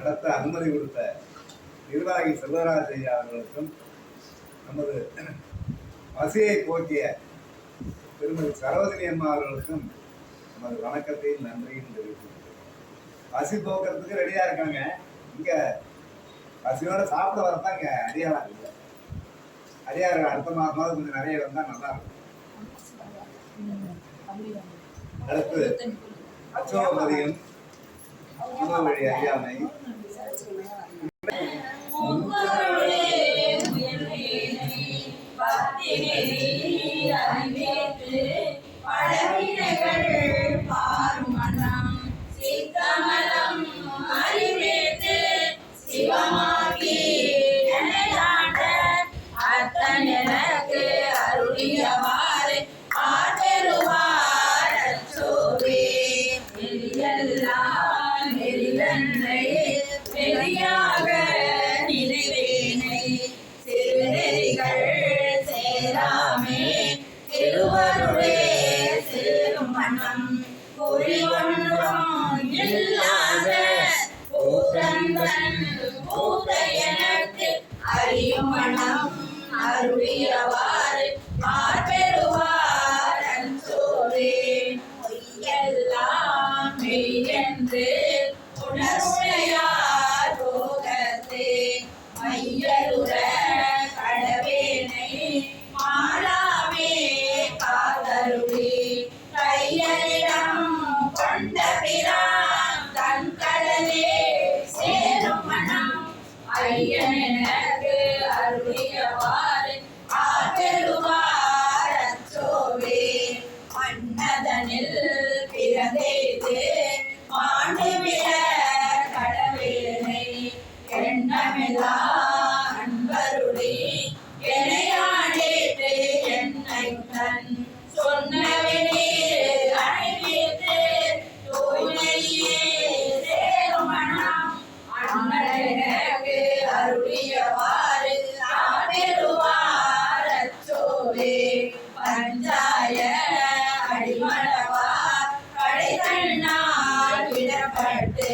நடத்த அனுமதி கொடுத்த நிர்வாகி செல்வராஜ் ஐயா அவர்களுக்கும் நமது பசியை போக்கிய திருமதி சரோஜினி அம்மா அவர்களுக்கும் நமது வணக்கத்தையும் நன்றியும் தெரிவித்துள்ளேன் பசி போக்குறதுக்கு ரெடியா இருக்காங்க. இங்க பசியோட சாப்பிட வரதாங்க அடியாளா இல்லை. அடியார் அடுத்த மாதமாவது கொஞ்சம் நிறைய வந்தா நல்லா இருக்கும். அடுத்து அச்சோபதியும் வழி அறியாமை முக்கருளே முயல்வேனை பத்தினி அறியும் மனம் அருளியவா. ஐயன் பஞ்சாய அடிமளவார் கடைகண்ணால் விடப்பட்டு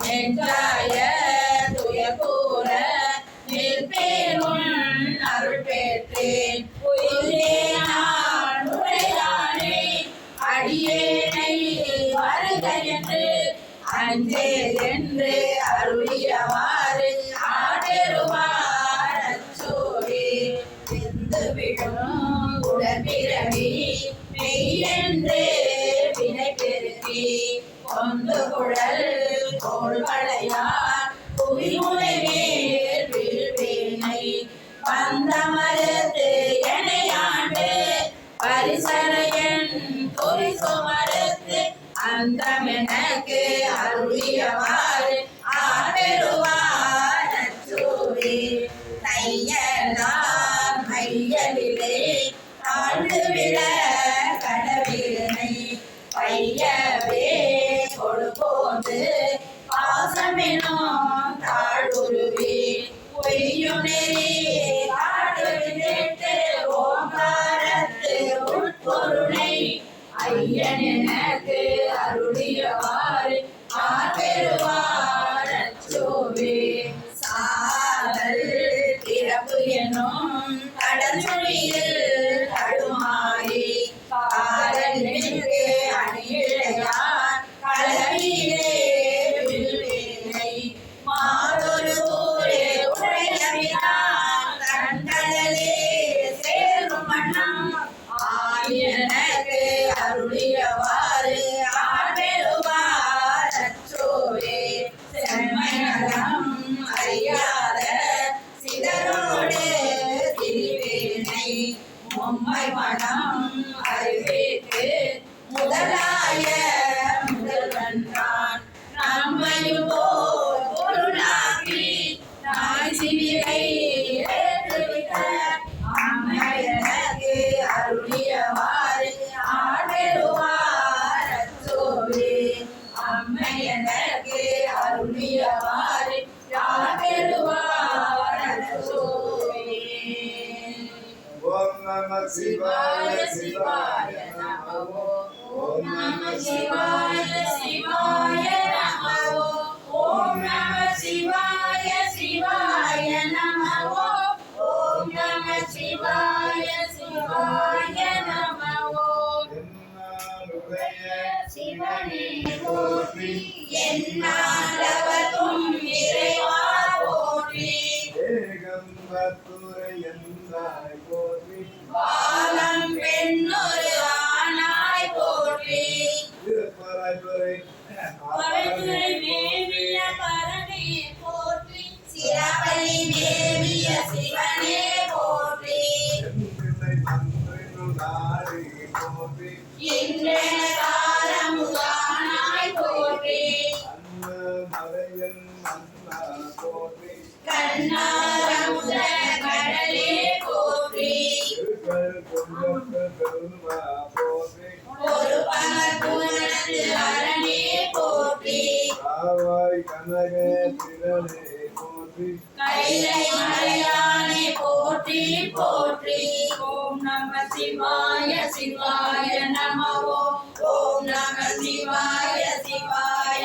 நெஞ்சாய துயகூற நிற்பேன் அருள் பெற்றேன். நான் உரையானே அடியேனை வருக என்று அஞ்சே என்று you ஐயன் எனக்கு அருளியவாறு ஆர்பெறுவார் அச்சோவே. சாதல் பிறப்பு எனும் கடல் மொழியில் தடுமாறி காதலுக்கு அணியிழையார் கலவியிலே வில்வேலை மாதொரு ஊரே உடையவினான் கண்டலே சேரும் மன்னம் மும்மை மனம் அறிவித்து முதலாய முதல்வன்றான் நம்மையும் போல் பொருளாக்கி நாய் சிவிகை அருளியவாறு ஆடருவார் அம்மையனக்கு அருளியவாறு சிவாய சிவாய நமோ ஓம் நம சிவாய சிவாய நமோ ஓம் நம சிவாய சிவாய நமோ ஓம் நம இறைவா ஏகம்பத்துரை எந்தாய் போற்றி பாலம் பெண்ணொரு ஆனாய் போற்றி திருப்பராய்த்துறை பரத்துரை மேவிய பரனே போற்றி சிரபலி மேவிய சிவனே போற்றி செந்திலை மன்றினுள் நாடி போற்றி இன்றென போற்றி போற்றி ஓம் நம சிவாய சிவாய நம ஓம் நம சிவாய சிவாய